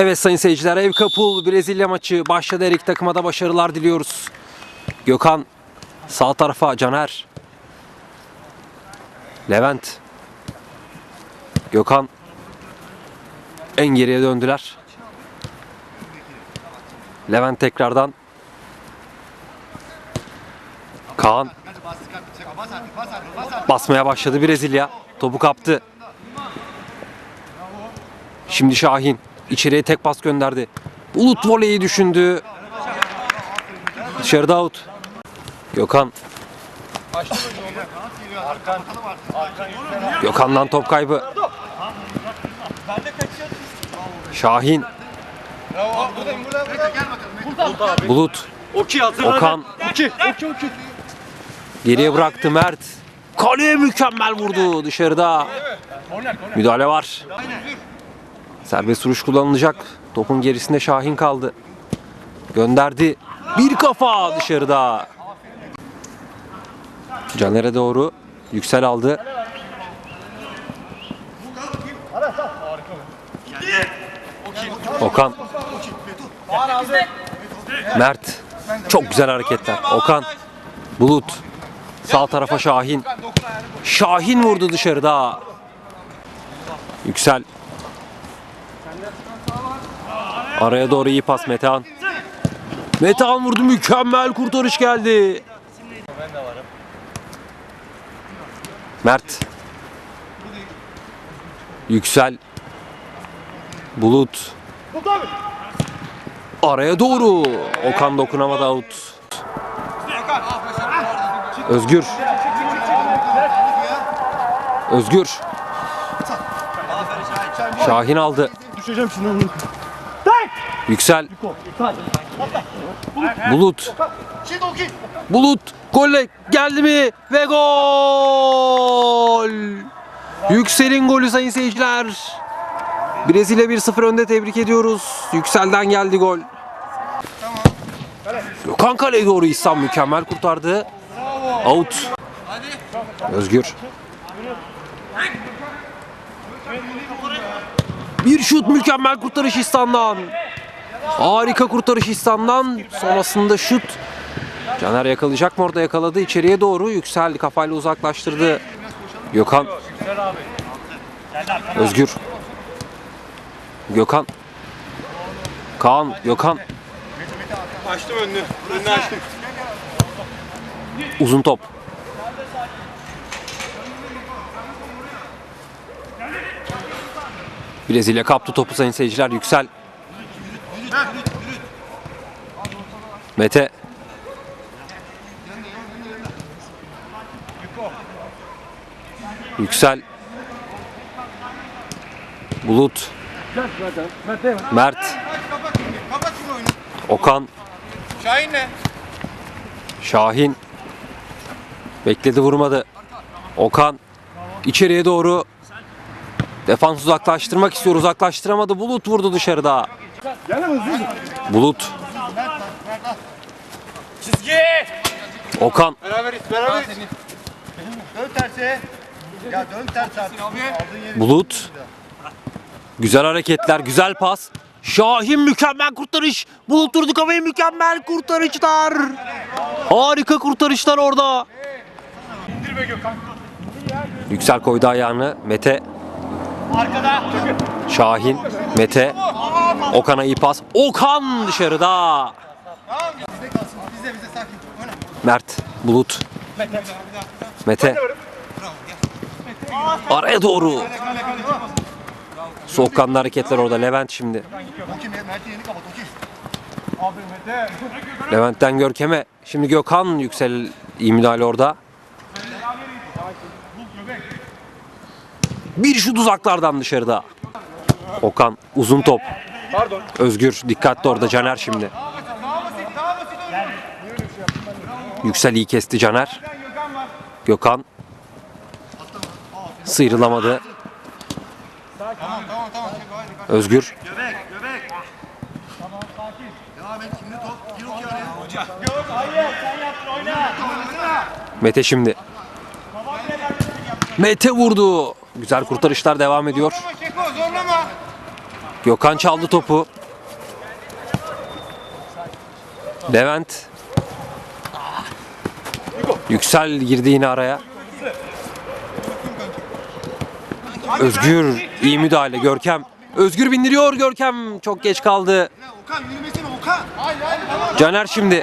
Evet sayın seyirciler Ev Kapul Brezilya maçı başladı. Her iki takıma da başarılar diliyoruz. Gökhan sağ tarafa Caner. Levent. Gökhan en geriye döndüler. Levent tekrardan. Kaan basmaya başladı Brezilya. Topu kaptı. Şimdi Şahin içeriye tek pas gönderdi. Bulut voleyi düşündü. Dışarıda out. Gökhan. Gökhan'dan top kaybı. Şahin. Bulut. Okan. Geriye bıraktı Mert. Kaleye mükemmel vurdu dışarıda. Müdahale var. Serbest vuruş kullanılacak. Topun gerisinde Şahin kaldı. Gönderdi. Bir kafa dışarıda. Caner'e doğru. Yüksel aldı. Okan. Mert. Çok güzel hareketler. Okan. Bulut. Sağ tarafa Şahin. Şahin vurdu dışarıda. Yüksel. Araya doğru iyi pas Metehan. Metehan vurdu mükemmel kurtarış geldi. Mert. Yüksel. Bulut. Araya doğru. Okan dokunamadı out. Özgür. Özgür. Şahin aldı. Düşeceğim şimdi. Yüksel. Bulut. Bulut golle geldi mi? Ve gol! Yüksel'in golü sayın seyirciler. Brezilya 1-0 önde tebrik ediyoruz. Yüksel'den geldi gol. Gökhan kaleye doğru İhsan mükemmel kurtardı. Out. Özgür. Bir şut mükemmel kurtarış İhsan'dan. Harika kurtarış İhsan'dan. Sonrasında şut. Caner yakalayacak mı orada yakaladı. içeriye doğru yükseldi. Kafayla uzaklaştırdı. Gökhan. Özgür. Gökhan. Kaan. Gökhan. Açtım önünü. Önünü açtım. Uzun top. Brezilya kaptı topu sayın seyirciler. Yüksel. Mete. Yüksel. Bulut. Mert. Okan. Şahin ne? Şahin. Bekledi vurmadı. Okan. içeriye doğru. Defans uzaklaştırmak istiyor. Uzaklaştıramadı. Bulut vurdu dışarıda. Bulut. Okan. Beraberiz. Beraberiz. Dön terse. Ya dön ters artık. Bulut. Güzel hareketler. Güzel pas. Şahin mükemmel kurtarış. Bulut durdu kafayı mükemmel kurtarışlar. Harika kurtarışlar orada. İndir be Gökhan. Yüksel koydu ayağını. Mete. Arkada. Şahin. Mete. Okan'a iyi pas. Okan dışarıda. Tamam. Bizde kalsın. Bizde bizde sakin. Oyna. Mert, Bulut, Mete. Araya doğru. Soğukkanlı hareketler orada. Levent şimdi. Levent'ten Görkem'e. Şimdi Gökhan Yüksel müdahale orada. Bir şut uzaklardan dışarıda. Okan uzun top. Özgür dikkatli orada Caner şimdi. Yüksel iyi kesti Caner. Gökhan sıyrılamadı. Özgür. Mete şimdi. Mete vurdu. Güzel kurtarışlar devam ediyor. Gökhan çaldı topu. Levent. Yüksel girdi yine araya. Özgür iyi müdahale Görkem. Özgür bindiriyor Görkem çok geç kaldı. Caner şimdi.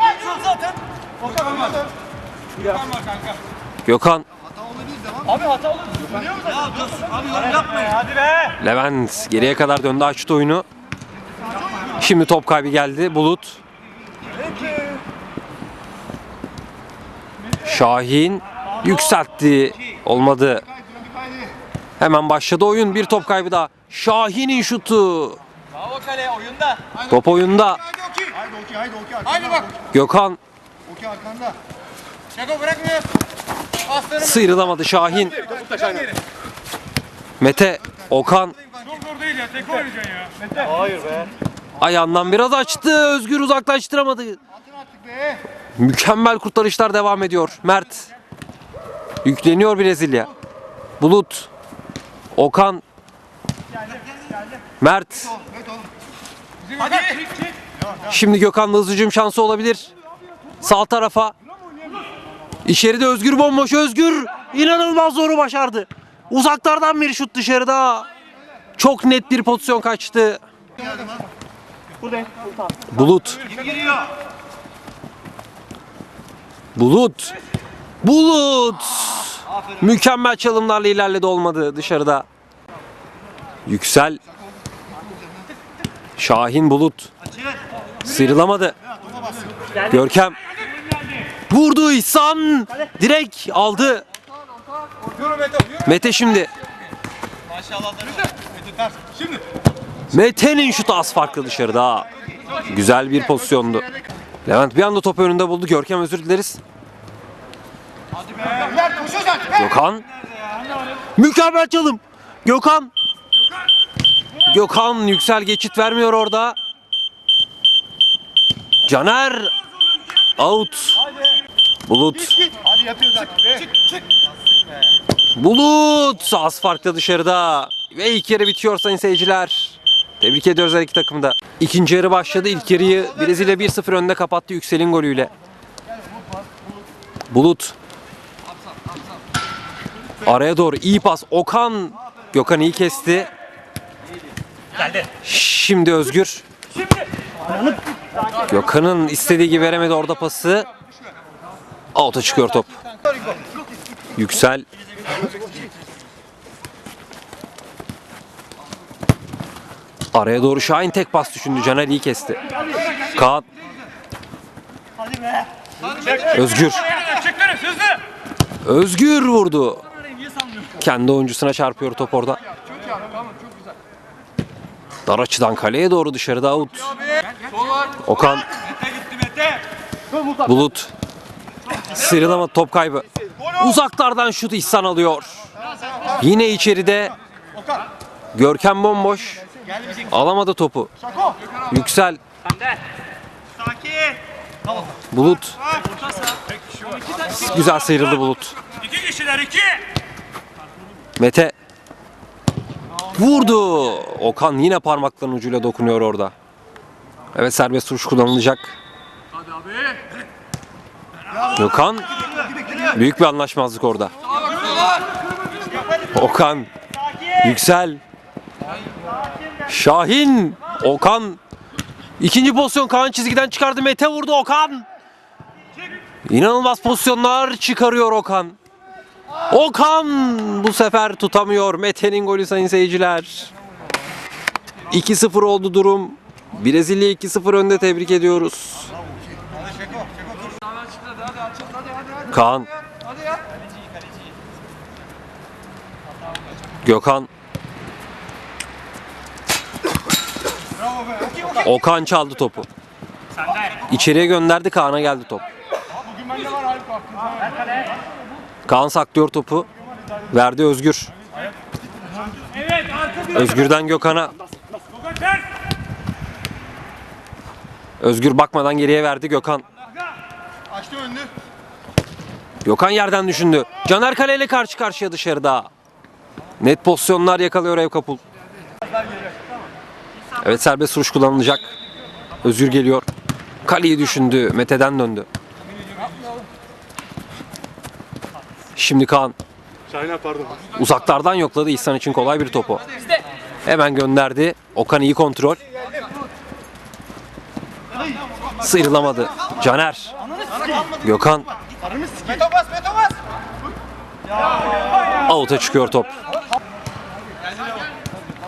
Gökhan. Hata olabilir devam. Levent geriye kadar döndü açtı oyunu. Şimdi top kaybı geldi. Bulut. Şahin yükseltti. Olmadı. Hemen başladı oyun. Bir top kaybı daha. Şahin'in şutu. Bravo kale oyunda. Top oyunda. Haydi Oki. Haydi Oki haydi bak. Gökhan Oki arkanda. Şaka bırakmıyor. Aslanım. sıyrılamadı. Şahin. Mete. Okan. Çok zor değil ya. Tek oynayacaksın ya. Ayağından biraz açtı. Özgür uzaklaştıramadı. Atın artık be. Mükemmel kurtarışlar devam ediyor. Mert. Yükleniyor Brezilya. Bulut. Okan. Mert. Şimdi Gökhan'la hızlı hücum şansı olabilir. Sağ tarafa. İçeride Özgür bomboş. Özgür inanılmaz zoru başardı. Uzaklardan bir şut dışarıda. Çok net bir pozisyon kaçtı. Bulut. Bulut. Bulut. Mükemmel çalımlarla ilerledi olmadı dışarıda. Yüksel. Şahin Bulut. Sıyrılamadı. Görkem. Vurdu İhsan. Direkt aldı. Mete. Şimdi. Mete'nin şutu az farklı dışarıda. Güzel bir pozisyondu. Levent bir anda topu önünde buldu. Görkem özür dileriz. Ver koşuyoruz artık. Gökhan. Mükemmel çalım. Gökhan. Gökhan yüksel geçit vermiyor orada. Caner. Out. Bulut. Hadi yapıyoruz artık be. Çık çık. Bulut az farklı dışarıda. Ve ilk yarı bitiyor sayın seyirciler. Tebrik ediyoruz her iki takımı da. İkinci yarı başladı. İlk yarıyı Brezilya 1-0 önde kapattı Yüksel'in golüyle. Bulut. Araya doğru iyi pas. Okan. Gökhan iyi kesti. Şimdi Özgür. Gökhan'ın istediği gibi veremedi orada pası. Out'a çıkıyor top. Yüksel. Araya doğru Şahin tek pas düşündü. Caner iyi kesti. Kaan. Özgür. Özgür vurdu. Kendi oyuncusuna çarpıyor top orada. Dar açıdan kaleye doğru dışarıda out. Okan. Bulut. Sıyrılamadı top kaybı. Uzaklardan şut İhsan alıyor. Yine içeride Görkem bomboş. Alamadı topu. Yüksel. Sakin. Bulut. Güzel sıyrıldı Bulut. İki kişiler iki. Mete. Vurdu. Okan yine parmaklarının ucuyla dokunuyor orada. Evet serbest vuruş kullanılacak. Gökhan. Büyük bir anlaşmazlık orada. Okan. Yüksel. Şahin. Okan. İkinci pozisyon Kaan çizgiden çıkardı. Mete vurdu Okan. İnanılmaz pozisyonlar çıkarıyor Okan. Okan bu sefer tutamıyor. Mete'nin golü sayın seyirciler. 2-0 oldu durum. Brezilya 2-0 önde tebrik ediyoruz. Kaan. Gökhan. Okan çaldı topu. İçeriye gönderdi Kaan'a geldi top. Kaan saklıyor topu. Verdi Özgür. Özgür'den Gökhan'a. Özgür bakmadan geriye verdi Gökhan. Açtı önünü. Gökhan yerden düşündü. Caner Kale ile karşı karşıya dışarıda. Net pozisyonlar yakalıyor Ev Kapul. Evet serbest vuruş kullanılacak. Özgür geliyor. Kaleyi düşündü. Mete'den döndü. Şimdi Kaan uzaklardan yokladı İhsan için kolay bir topu. Hemen gönderdi. Okan iyi kontrol. Sıyrılamadı. Caner. Gökhan. Out'a çıkıyor top.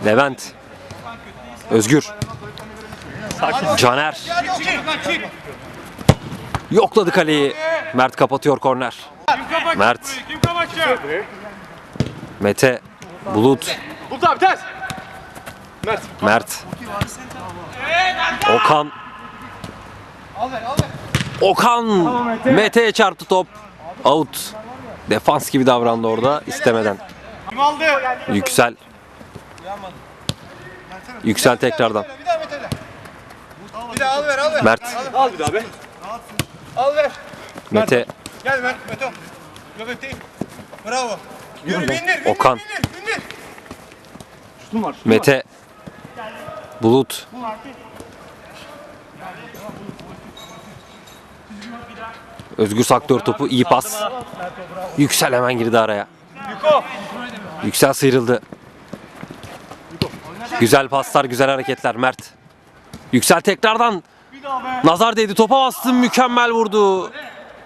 Levent. Özgür. Caner. Yokladı kaleyi. Mert kapatıyor korner. Mert. Mete. Bulut. Bulut abi ters. Mert. Mert. Okan. Okan. Mete'ye çarptı top. Out. Defans gibi davrandı orada istemeden. Yüksel. Yüksel tekrardan. Bir daha Mete'yle. Bir daha al ver al ver. Mert. Al bir daha be. Al ver. Mete. Gel Mert Meto. Göbekteyim. Bravo. Yürü bindir bindir Okan. bindir bindir. Mete. Bulut. Özgür saklıyor topu. iyi pas. Yüksel hemen girdi araya. Yüksel sıyrıldı. Güzel paslar, güzel hareketler Mert. Yüksel tekrardan nazar değdi. Topa bastı. Mükemmel vurdu.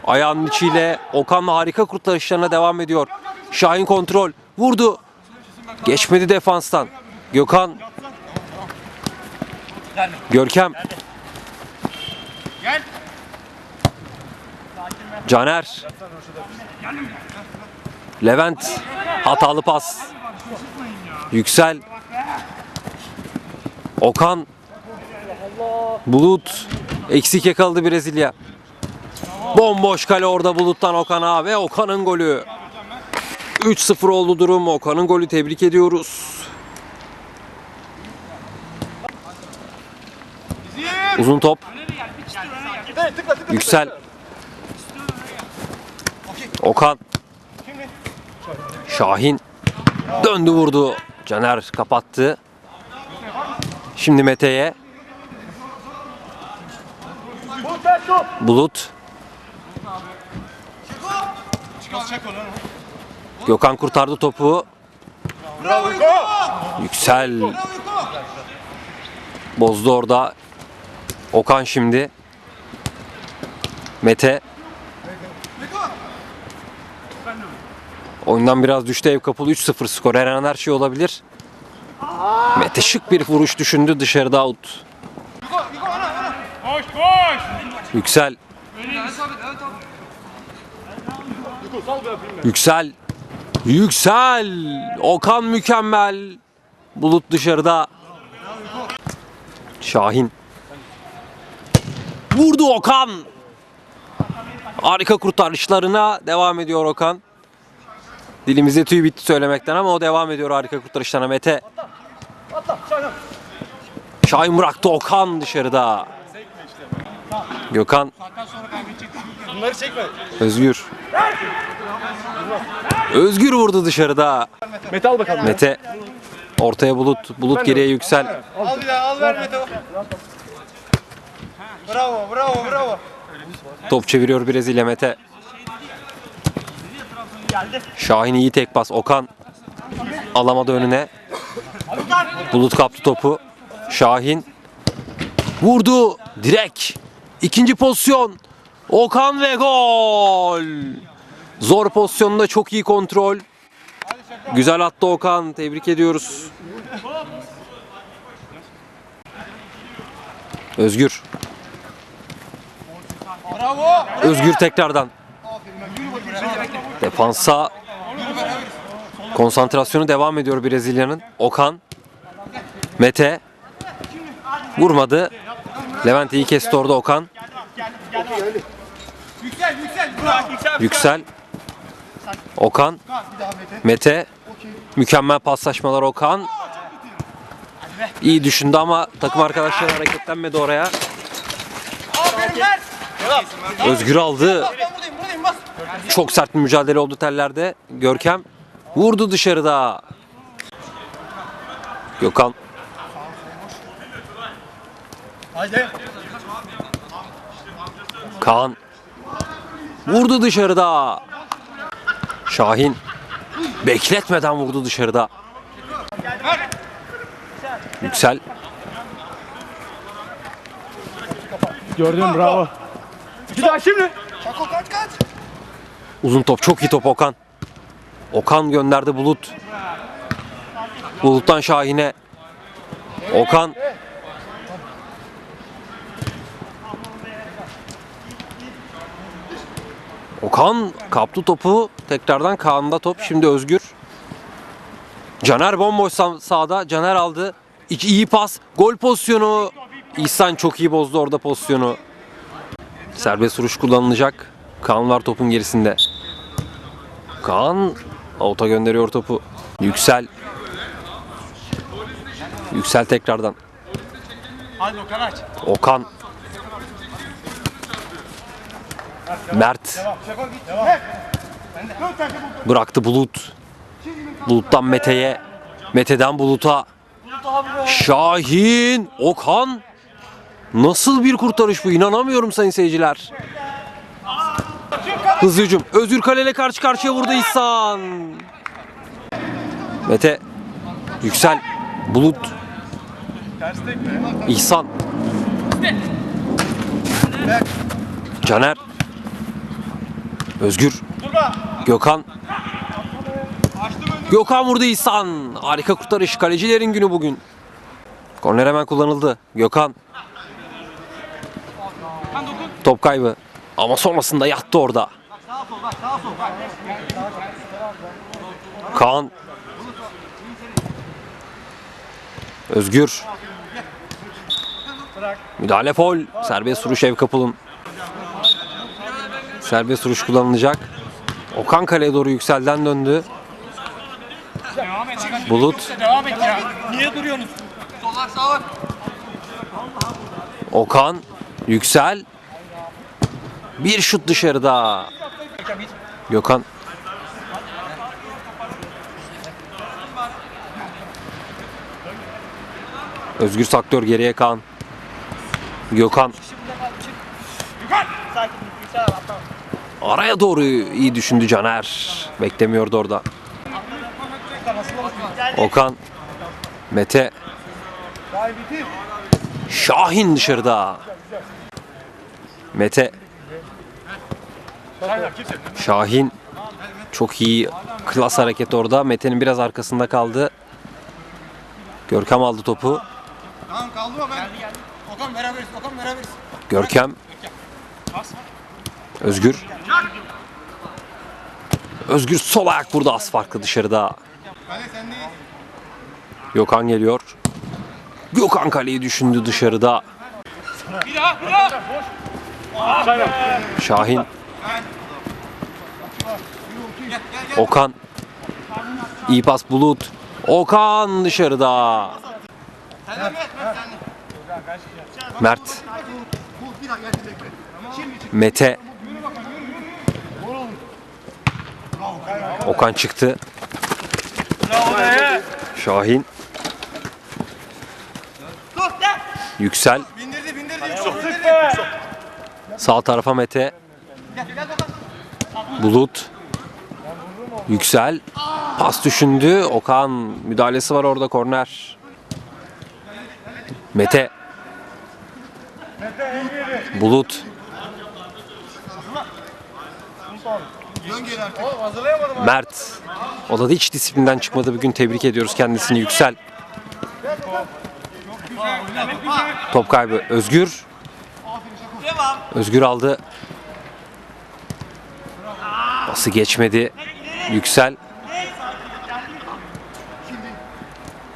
Ayağının içiyle Okan'la harika kurtarışlarına devam ediyor. Şahin kontrol. Vurdu. Geçmedi defanstan. Gökhan. Görkem. Caner. Levent. Hatalı pas. Yüksel. Okan. Bulut. Eksik yakaladı Brezilya. Bomboş kale orada Bulut'tan Okan'a ve Okan'ın golü. 3-0 oldu durum. Okan'ın golü tebrik ediyoruz. Uzun top. Yüksel. Okan. Şahin. Döndü vurdu. Caner kapattı. Şimdi Mete'ye. Bulut. Gökhan kurtardı topu. Yüksel. Bozdu orada. Okan şimdi. Mete. Oyundan biraz düştü ev kapalı 3-0 skor. Her an her şey olabilir. Mete şık bir vuruş düşündü dışarıda out. Koş koş. Yüksel. Yüksel. Yüksel. Okan mükemmel. Bulut dışarıda. Şahin. Vurdu Okan. Harika kurtarışlarına devam ediyor Okan. Dilimizde tüy bitti söylemekten ama o devam ediyor harika kurtarışlarına Mete. Şahin bıraktı Okan dışarıda. Gökhan. Bunları çekme. Özgür. Özgür vurdu dışarıda. Mete al bakalım. Mete. Ortaya bulut. Bulut geriye yüksel. Al bir daha al ver Meto. Bravo bravo bravo. Top çeviriyor Brezilya Mete. Şahin iyi tek pas. Okan alamadı önüne. Bulut kaptı topu. Şahin vurdu. Direk. İkinci pozisyon. Okan ve gol. Zor pozisyonda çok iyi kontrol. Güzel attı Okan. Tebrik ediyoruz. Özgür. Bravo. Özgür tekrardan. Defansa konsantrasyonu devam ediyor Brezilya'nın. Okan. Mete. Vurmadı. Levent iyi kesti orada Okan. Yüksel yüksel. Yüksel. Okan. Mete. Mükemmel paslaşmalar Okan. İyi düşündü ama takım arkadaşları hareketlenmedi oraya. Özgür aldı. Çok sert bir mücadele oldu tellerde. Görkem vurdu dışarıda. Gökhan. Haydi. Kaan. Vurdu dışarıda. Şahin. Bekletmeden vurdu dışarıda. Yüksel. Gördüm bravo. Bir daha şimdi. Çako kaç kaç. Uzun top. Çok iyi top Okan. Okan gönderdi Bulut. Bulut'tan Şahin'e. Okan. Okan kaptı topu. Tekrardan Kaan'da top. Şimdi Özgür. Caner bomboş sağ- sağda. Caner aldı. İki iyi pas. Gol pozisyonu. İhsan çok iyi bozdu orada pozisyonu. Serbest vuruş kullanılacak. Kaan var topun gerisinde. Kaan Out'a gönderiyor topu. Yüksel. Yüksel tekrardan. Hadi Okan aç. Okan. Mert. Devam. Bıraktı Bulut. Bulut'tan Mete'ye. Mete'den Bulut'a. Şahin. Okan. Nasıl bir kurtarış bu? İnanamıyorum sayın seyirciler. Hızlı hücum. Özgür Kale ile karşı karşıya vurdu İhsan. Mete. Yüksel. Bulut. İhsan. Caner. Özgür. Gökhan. Gökhan vurdu İhsan. Harika kurtarış. Kalecilerin günü bugün. Korner hemen kullanıldı. Gökhan. Top kaybı. Ama sonrasında yattı orada. Kaan. Özgür. Müdahale fol. Serbest vuruş ev kapılın. Serbest vuruş kullanılacak. Okan kaleye doğru yükselden döndü. Devam et. Bulut. Devam et ya. Niye duruyorsunuz? Okan. Yüksel. Bir şut dışarıda. Gökhan. Özgür saklıyor geriye Kaan. Gökhan. Araya doğru iyi düşündü Caner. Beklemiyordu orada. Okan. Mete. Şahin dışarıda. Mete. Şahin. Çok iyi klas hareket orada. Mete'nin biraz arkasında kaldı. Görkem aldı topu. Tamam kaldı mı ben? Okan beraberiz. Okan beraberiz. Görkem. Özgür. Özgür sol ayak vurdu az farklı dışarıda. Gökhan geliyor. Gökhan kaleyi düşündü dışarıda. Bir daha, bir daha. Şahin. Okan. İyi pas Bulut. Okan dışarıda. Mert. Mete. Okan çıktı. Şahin. Yüksel. Sağ tarafa Mete. Bulut. Yüksel. Pas düşündü. Okan müdahalesi var orada korner. Mete. Bulut. Mert. O da hiç disiplinden çıkmadı bugün. Tebrik ediyoruz kendisini. Yüksel. Top kaybı. Özgür. Özgür aldı. Pası geçmedi. Yüksel.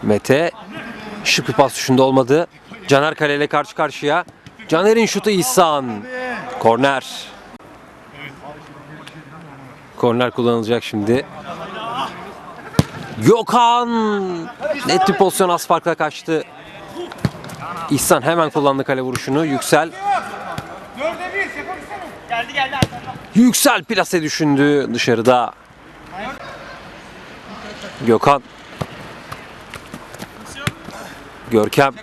Mete. Şık bir pas düşünde olmadı. Caner Kale ile karşı karşıya. Caner'in şutu İhsan. Korner. Korner kullanılacak şimdi. Gökhan net bir pozisyon az farkla kaçtı. İhsan hemen kullandı kale vuruşunu. Yüksel. Geldi geldi. Yüksel plase düşündü dışarıda. Gökhan. Görkem.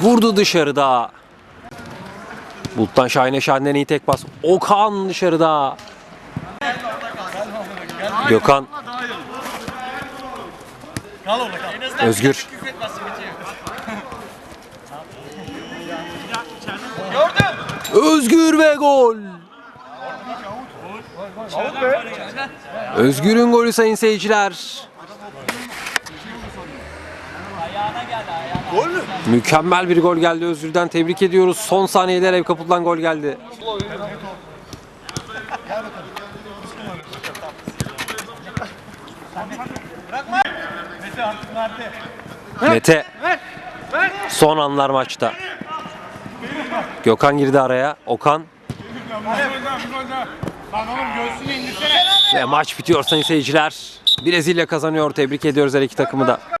Vurdu dışarıda. Bulut'tan Şahin'e Şahin'den iyi tek pas. Okan dışarıda. Gökhan. Özgür. Özgür ve gol. Özgür'ün golü sayın seyirciler. Gol mü? Mükemmel bir gol geldi Özgür'den. Tebrik ediyoruz. Son saniyede ev kapıdan gol geldi. Mete. Son anlar maçta. Gökhan girdi araya. Okan. Lan oğlum göğsünü indirsene. Ve maç bitiyor sayın seyirciler. Brezilya kazanıyor. Tebrik ediyoruz her iki takımı da.